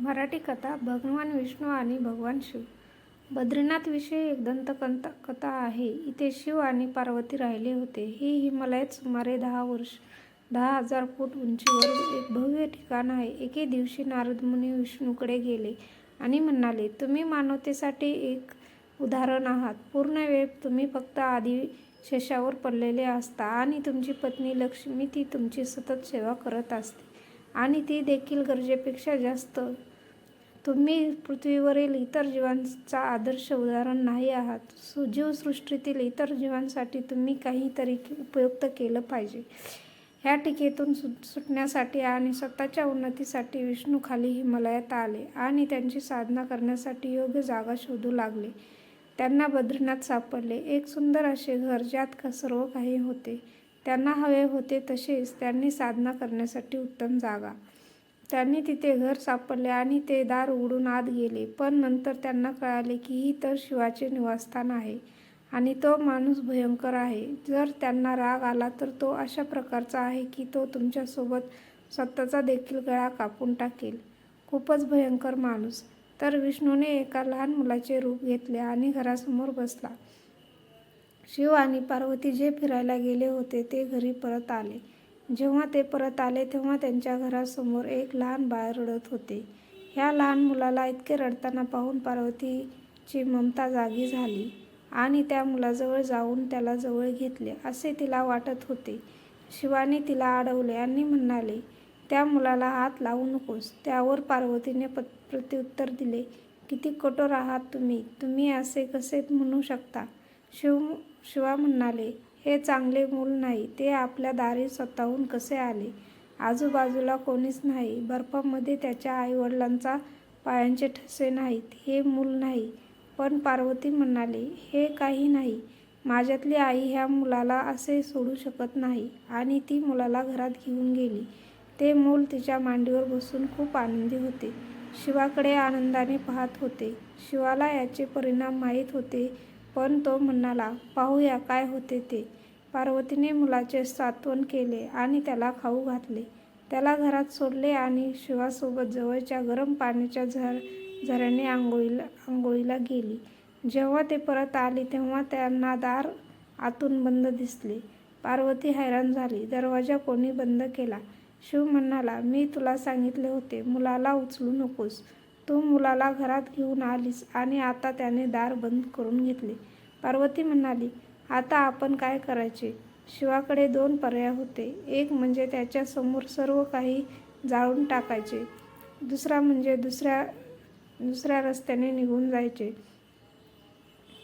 मराठी कथा भगवान विष्णू आणि भगवान शिव. बद्रीनाथविषयी एक दंतकंत कथा आहे. इथे शिव आणि पार्वती राहिले होते. हे हिमालयात सुमारे दहा वर्ष दहा हजार फूट उंचीवर एक भव्य ठिकाण आहे. एके दिवशी नारद मुनी विष्णूकडे गेले आणि म्हणाले तुम्ही मानवतेसाठी एक उदाहरण आहात. पूर्ण वेळ तुम्ही फक्त आधी शेषावर पडलेले असता आणि तुमची पत्नी लक्ष्मी ती तुमची सतत सेवा करत असते. आणि ती देखील गरजेपेक्षा जास्त. तुम्ही पृथ्वीवरील इतर जीवांचा आदर्श उदाहरण नाही आहात. जीवसृष्टीतील इतर जीवांसाठी तुम्ही काहीतरी उपयुक्त केलं पाहिजे. ह्या टीकेतून सुट सुटण्यासाठी आणि स्वतःच्या उन्नतीसाठी विष्णू खाली हिमालयात आले आणि त्यांची साधना करण्यासाठी योग्य जागा शोधू लागले. त्यांना बद्रीनाथ सापडले. एक सुंदर असे घर ज्यात का सर्व काही होते. त्यांना हवे होते तसेच त्यांनी साधना करण्यासाठी उत्तम जागा. त्यांनी तिथे घर सापडले आणि ते दार उघडून आत गेले. पण नंतर त्यांना कळाले की ही तर शिवाचे निवासस्थान आहे आणि तो माणूस भयंकर आहे. जर त्यांना राग आला तर तो अशा प्रकारचा आहे की तो तुमच्यासोबत स्वतःचा देखील गळा कापून टाकेल. खूपच भयंकर माणूस. तर विष्णूने एका लहान मुलाचे रूप घेतले आणि घरासमोर बसला. शिव आणि पार्वती जे फिरायला गेले होते ते घरी परत आले. जेव्हा ते परत आले तेव्हा त्यांच्या घरासमोर एक लहान बाळ रडत होते. ह्या लहान मुलाला इतके रडताना पाहून पार्वतीची ममता जागी झाली आणि त्या मुलाजवळ जाऊन त्याला जवळ घेतले असे तिला वाटत होते. शिवाने तिला अडवले आणि म्हणाले त्या मुलाला हात लावू नकोस. त्यावर पार्वतीने प प्रत्युत्तर दिले किती कठोर आहात तुम्ही. तुम्ही असे कसे म्हणू शकता? शिव शिवा म्हणाले हे चांगले मूल नाही ते आपल्या दारी स्वतःहून कसे आले? आजूबाजूला कोणीच नाही बर्फामध्ये त्याच्या आईवडिलांचा पायांचे ठसे नाहीत हे मूल नाही. पण पार्वती म्हणाले हे काही नाही माझ्यातली आई ह्या मुलाला असे सोडू शकत नाही आणि ती मुलाला घरात घेऊन गेली. ते मूल तिच्या मांडीवर बसून खूप आनंदी होते. शिवाकडे आनंदाने पाहत होते. शिवाला याचे परिणाम माहीत होते. पण तो म्हणाला पाहूया काय होते ते. पार्वतीने मुलाचे सात्वन केले आणि त्याला खाऊ घातले. त्याला घरात सोडले आणि शिवासोबत जवळच्या गरम पाण्याच्या झर झऱ्याने आंघोळीला आंघोळीला गेली. जेव्हा ते परत आले तेव्हा त्यांना दार आतून बंद दिसले. पार्वती हैराण झाली दरवाजा कोणी बंद केला? शिव म्हणाला मी तुला सांगितले होते मुलाला उचलू नकोस. तू मुलाला घरात घेऊन आलीस आणि आता त्याने दार बंद करून घेतले. पार्वती म्हणाली आता आपण काय करायचे? शिवाकडे दोन पर्याय होते. एक म्हणजे त्याच्यासमोर सर्व काही जाळून टाकायचे. दुसरा म्हणजे दुसऱ्या दुसऱ्या रस्त्याने निघून जायचे.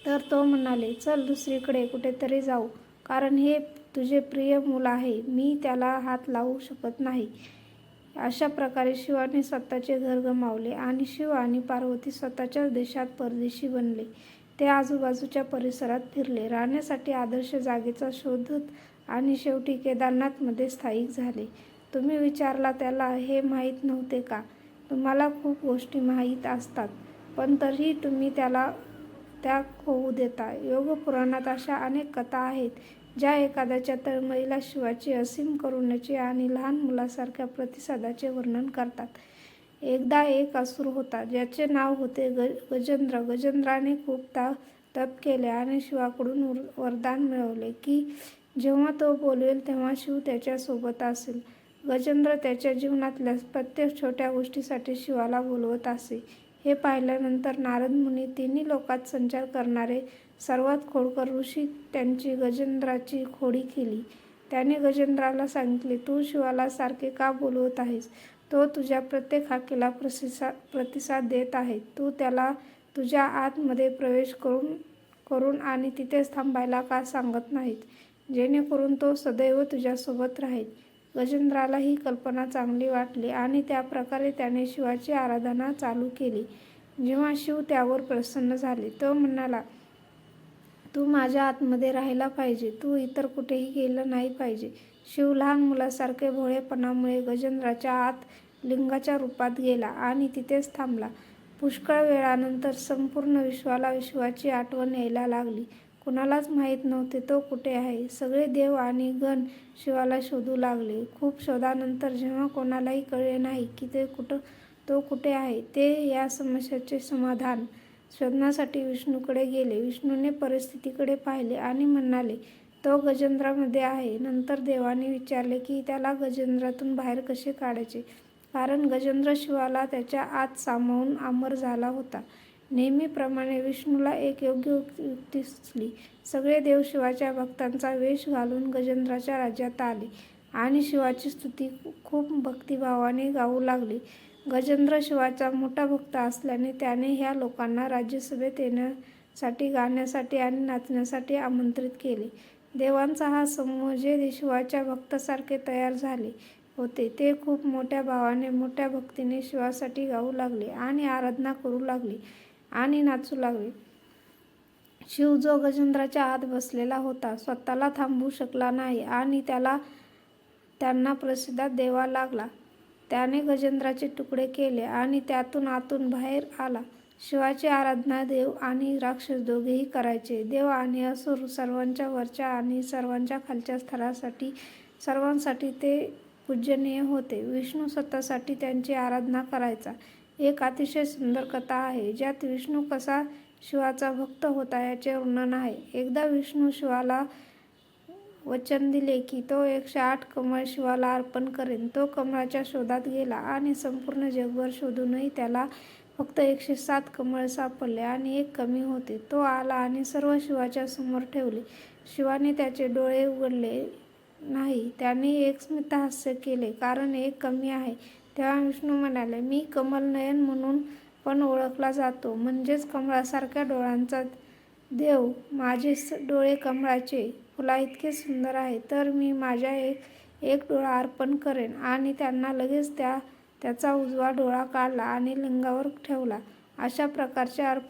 तर तो म्हणाले चल दुसरीकडे कुठेतरी जाऊ. कारण हे तुझे प्रिय मूल आहे. मी त्याला हात लावू शकत नाही. अशा प्रकारे शिवाने स्वतःचे घर गमावले आणि शिव आणि पार्वती स्वतःच्याच देशात परदेशी बनले. ते आजूबाजूच्या परिसरात फिरले. राहण्यासाठी आदर्श जागेचा शोधत आणि शेवटी केदारनाथमध्ये स्थायिक झाले. तुम्ही विचारला त्याला हे माहीत नव्हते का? तुम्हाला खूप गोष्टी माहीत असतात पण तरीही तुम्ही त्याला त्या होऊ देता. योग पुराणात अशा अनेक कथा आहेत. ज्या एखाद्याच्या तळमळीला शिवाची असीम करुण्याचे आणि लहान मुलासारख्या प्रतिसादाचे वर्णन करतात. एकदा एक असुर होता ज्याचे नाव होते ग गजेंद्र. गजेंद्राने खूप ता तप केले आणि शिवाकडून वर वरदान मिळवले की जेव्हा तो बोलवेल तेव्हा शिव त्याच्यासोबत असेल. गजेंद्र त्याच्या जीवनातल्या प्रत्येक छोट्या गोष्टीसाठी शिवाला बोलवत असे. हे पाहिल्यानंतर नारद मुनी तिन्ही लोकात संचार करणारे सर्वात खोडकर ऋषी त्यांची गजेंद्राची खोडी केली. त्याने गजेंद्राला सांगितले तू शिवाला सारखे का बोलवत आहेस? तो तुझ्या प्रत्येक हाकेला प्रतिसा प्रतिसाद देत आहे. तू त्याला तुझ्या आतमध्ये प्रवेश करून करून आणि तिथेच थांबायला का सांगत नाहीत? जेणेकरून तो सदैव तुझ्यासोबत राहील. गजेंद्राला ही कल्पना चांगली वाटली आणि त्या प्रकारे त्याने शिवाची आराधना चालू केली. जेव्हा शिव त्यावर प्रसन्न झाले तो म्हणाला तू माझ्या आतमध्ये राहायला पाहिजे. तू इतर कुठेही गेलं नाही पाहिजे. शिव लहान मुलासारखे भोळेपणामुळे गजेंद्राच्या आत लिंगाच्या रूपात गेला आणि तिथेच थांबला. पुष्कळ वेळानंतर संपूर्ण विश्वाला विश्वाची आठवण यायला लागली. कुणालाच माहीत नव्हते तो कुठे आहे. सगळे देव आणि गण शिवाला शोधू लागले. खूप शोधानंतर जेव्हा कोणालाही कळले नाही की ते कुठं तो कुठे आहे ते या समस्येचे समाधान शोधण्यासाठी विष्णूकडे गेले. विष्णूने परिस्थितीकडे पाहिले आणि म्हणाले तो गजेंद्रामध्ये आहे नंतर देवाने विचारले की त्याला गजेंद्रातून बाहेर कसे काढायचे कारण गजेंद्र शिवाला त्याच्या आत सामावून अमर झाला होता. नेहमीप्रमाणे विष्णूला एक योग्य युक्ती सुचली सगळे देव शिवाच्या भक्तांचा वेश घालून गजेंद्राच्या राज्यात आले आणि शिवाची स्तुती खूप भक्तिभावाने गाऊ लागली. गजेंद्र शिवाचा मोठा भक्त असल्याने त्याने ह्या लोकांना राज्यसभेत येण्यासाठी गाण्यासाठी आणि नाचण्यासाठी आमंत्रित केले. देवांचा हा समूह जे शिवाच्या भक्तासारखे तयार झाले होते ते खूप मोठ्या भावाने मोठ्या भक्तीने शिवासाठी गाऊ लागले आणि आराधना करू लागले आणि नाचू लागले. शिव जो गजेंद्राच्या आत बसलेला होता स्वतःला थांबवू शकला नाही आणि त्याला त्यांना प्रसिद्धात देवा लागला. त्याने गजेंद्राचे तुकडे केले आणि त्यातून आतून बाहेर आला. शिवाची आराधना देव आणि राक्षस दोघेही करायचे. देव आणि असुर सर्वांच्या वरच्या आणि सर्वांच्या खालच्या स्तरासाठी सर्वांसाठी ते पूजनीय होते. विष्णू स्वतःसाठी त्यांची आराधना करायचा. एक अतिशय सुंदर कथा आहे. ज्यात विष्णू कसा शिवाचा भक्त होता याचे वर्णन आहे. एकदा विष्णू शिवाला वचन दिले की तो एकशे आठ कमळ शिवाला अर्पण करेन. तो कमळाच्या शोधात गेला आणि संपूर्ण जगभर शोधूनही त्याला फक्त एकशे सात कमळ सापडले आणि एक कमी होते. तो आला आणि सर्व शिवाच्या समोर ठेवले. शिवाने त्याचे डोळे उघडले नाही. त्याने एक स्मितहास्य केले कारण एक कमी आहे. तेव्हा विष्णू म्हणाले मी कमल नयन म्हणून पण ओळखला जातो. म्हणजेच कमळासारख्या डोळ्यांचा देव. माझे स डोळे कमळाचे फुला इतके सुंदर आहे तर मी माझ्या एक एक डोळा अर्पण करेन. आणि त्यांना लगेच त्या त्याचा उजवा डोळा काढला आणि लिंगावर ठेवला. अशा प्रकारचे अर्पण